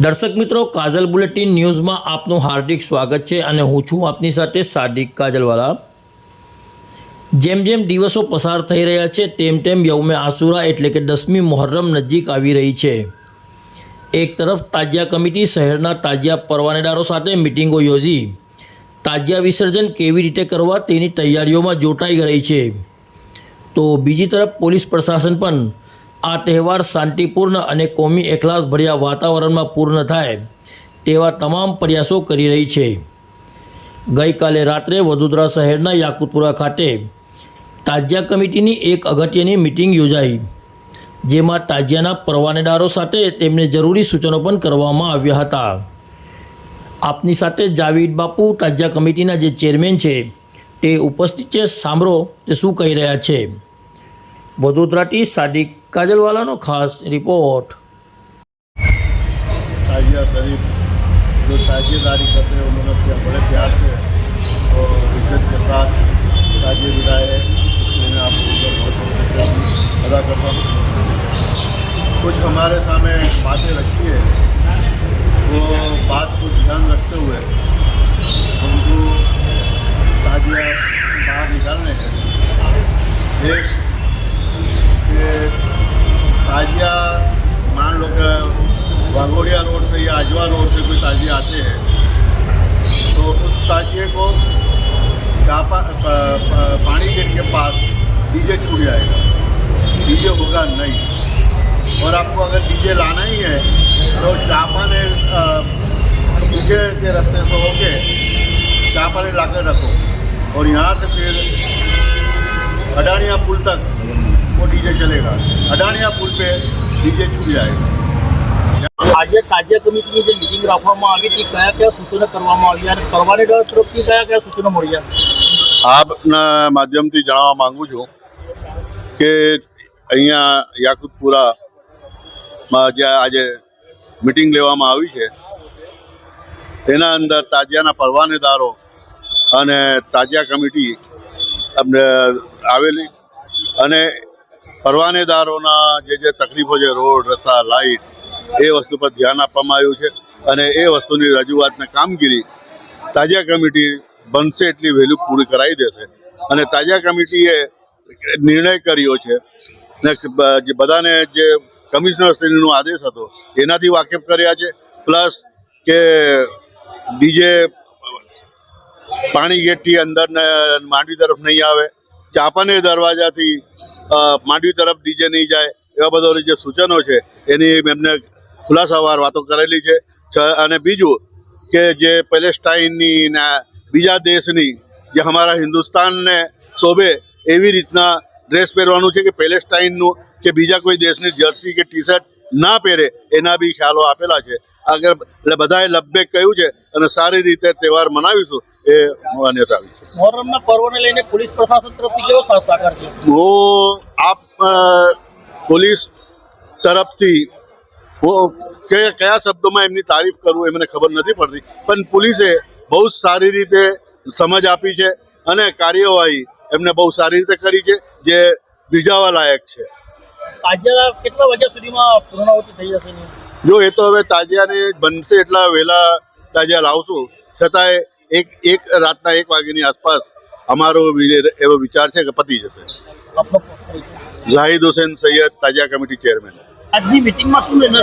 દર્શક મિત્રો, કાજલ બુલેટિન ન્યૂઝમાં આપનું હાર્દિક સ્વાગત છે અને હું છું આપની સાથે સાદિક કાજલવાલા. જેમ જેમ દિવસો પસાર થઈ રહ્યા છે, તેમ તેમ યૌમે આસુરા એટલે કે દસમી મોહર્રમ નજીક આવી રહી છે. એક તરફ તાજિયા કમિટી શહેરના તાજિયા પરવાનેદારો સાથે મિટિંગો યોજી. તાજિયા વિસર્જન કેવી રીતે કરવા તેની તૈયારીઓમાં જોટાઈ રહી છે. તો બીજી તરફ પોલીસ પ્રશાસન પણ આ તહેવાર શાંતિપૂર્ણ અને કોમી એકલાસ ભર્યા વાતાવરણમાં પૂર્ણ થાય તેવા તમામ પ્રયાસો કરી રહી છે. ગઈકાલે રાત્રે વડોદરા શહેરના યાકુતપુરા ખાતે તાજિયા કમિટીની એક અગત્યની મિટિંગ યોજાઈ, જેમાં તાજિયાના પરવાનેદારો સાથે તેમને જરૂરી સૂચનો પણ કરવામાં આવ્યા હતા. આપની સાથે જાવીદ બાપુ તાજિયા કમિટીના જે ચેરમેન છે તે ઉપસ્થિત છે. સાંભળો તે શું કહી રહ્યા છે. વડોદરાથી સાદિક કાજલવાલાનો ખાસ રિપોર્ટ ताजिया शरीफ जो ताजिएदारी करते हैं उन्होंने प्या- बड़े प्यार से और इज्जत के साथ ताजिए दिलाए इसलिए मैं आप लोगों का बहुत बहुत शुक्रिया अदा करता हूँ कुछ हमारे सामने बातें रखी है वो बात को ध्यान रखते हुए हमको ताजिया बाहर निकालने हैं एक कि ताजिया मान लो कि वाघोड़िया रोड से या अजवा रोड से कोई ताजिए आते हैं तो उस ताजिए को चापा पानी गेट के पास डीजे छूट जाएगा। डीजे होगा नहीं। और आपको अगर डीजे लाना ही है तो चापा ने डीजे के रास्ते से होके चापा ने लाकर रखो। और यहाँ से फिर अडानिया पुल तक वो डीजे चलेगा अडानिया पुल पे डीजे छूट जाएगा આજે તાજિયા કમિટીની જે મિટિંગ રાખવામાં આવી હતી કયા કયા સૂચનો કરવામાં આવ્યા અને પરવાનેદાર તરફથી કયા કયા સૂચનો મળ્યા આપના માધ્યમથી જણાવવા માંગુ છું કે અહીંયા યાકુતપુરામાં જે આજે મિટિંગ લેવામાં આવી છે એના અંદર તાજિયાના પરવાનેદારો અને તાજિયા કમિટી અમને આવેલી અને પરવાનેદારોના જે જે તકલીફો છે, રોડ, રસ્તા, લાઇટ, એ વસ્તુ પર ધ્યાન આપવામાં આવ્યું છે અને એ વસ્તુની રજૂઆત ને કામગીરી તાજા કમિટી બનશે એટલી વહેલું પૂરી કરાવી દેશે. અને તાજા કમિટીએ નિર્ણય કર્યો છે ને બધાને જે કમિશનર શ્રીનો આદેશ હતો, એનાથી વાકેફ કર્યા છે. પ્લસ કે બીજે પાણી ગેટથી અંદર માંડવી તરફ નહીં આવે. ચાપાને દરવાજાથી માંડવી તરફ ડીજે નહીં જાય એવા બધા જે સૂચનો છે, એની એમને ખુલાસાવાર વાતો કરેલી છે. અને બીજું કે જે પેલેસ્ટાઇનની ને બીજા દેશની જે અમારા હિન્દુસ્તાનને શોભે એવી રીતના ડ્રેસ પહેરવાનું છે કે પેલેસ્ટાઇનનું કે બીજા કોઈ દેશની જર્સી કે ટી શર્ટ ના પહેરે, એના બી ખ્યાલો આપેલા છે. આગળ એટલે બધાએ લબ્બેક કહ્યું છે અને સારી રીતે તહેવાર મનાવીશું. એ માન્યતા આવી છે. મોહર્રમના પર્વને લઈને પોલીસ પ્રશાસન તરફથી કેવો સાથ સાકાર છે હું આપ પોલીસ તરફથી કે કયા શબ્દોમાં એમની તારીફ કરું એ મને ખબર નથી પડતી પણ પોલીસે બહુ જ સારી રીતે સમજ આપી છે અને કાર્યવાહી એમને બહુ સારી રીતે કરી છે જે બીજાવા લાયક છે. તાજિયા કેટલા વાગ્યા સુધીમાં પૂર્ણાહુતિ થઈ જશે જો એ તો હવે તાજિયાને બનશે એટલા વહેલા તાજિયા લાવશું છતાંય એક એક રાતના એક વાગ્યાની આસપાસ અમારો એવો વિચાર છે કે પતી જશે. જાહિદ હુસેન સૈયદ તાજા કમિટી ચેરમેન. આજની મિટિંગમાં શું નિર્ણય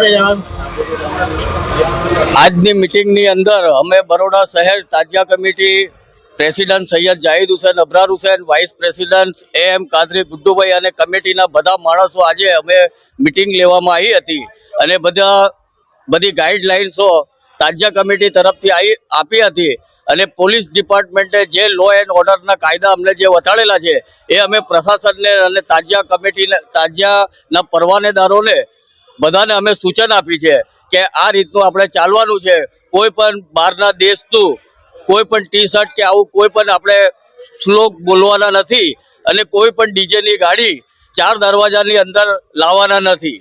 આજની મિટિંગની અંદર અમે બરોડા શહેર Tazia committee president Syed Zahid Hussain Abrar Hussain vice president M Kadri Guddubhai અને કમિટીના બધા માણસો આજે અમે મિટિંગ લેવામાં આવી હતી. અને બધા બધી ગાઈડલાઇન્સો તાજિયા કમિટી તરફથી આવી આપી હતી. અને પોલીસ ડિપાર્ટમેન્ટે જે લો એન્ડ ઓર્ડરના કાયદા અમને જે વટાડેલા છે એ અમે પ્રશાસનને અને તાજિયા કમિટીને તાજિયાના પરવાનેદારોને બધાને અમે સૂચન આપી છે કે આ રીતનું આપણે ચાલવાનું છે. કોઈ પણ બહારના દેશનું કોઈ પણ ટી શર્ટ કે આવું કોઈ પણ આપણે શ્લોક બોલવાના નથી અને કોઈ પણ ડીજેની ગાડી ચાર દરવાજાની અંદર લાવવાના નથી.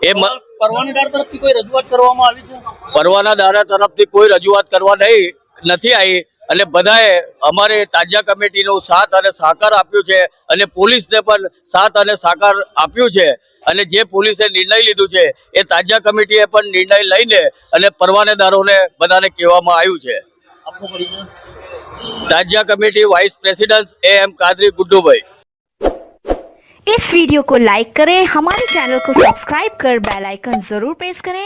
એ પરવાનેદાર તરફથી કોઈ રજૂઆત કરવામાં આવી છે? પરવાના દારા તરફથી કોઈ રજૂઆત કરવા નહીં. નથી આવી અને બધાએ અમારે તાજિયા કમિટીનો સાથ અને સહકાર આપ્યું છે અને પોલીસને પણ સાથ અને સહકાર આપ્યું છે અને જે પોલીસે નિર્ણય લીધું છે એ તાજિયા કમિટીએ પણ નિર્ણય લઈને અને પરવાનેદારોને બધાને કહેવામાં આવ્યું છે આપનો પરિચય તાજિયા committee vice president A M Qadri Guddu भाई इस वीडियो को लाइक करें हमारे चैनल को सब्सक्राइब कर बेल आइकन जरूर प्रेस करें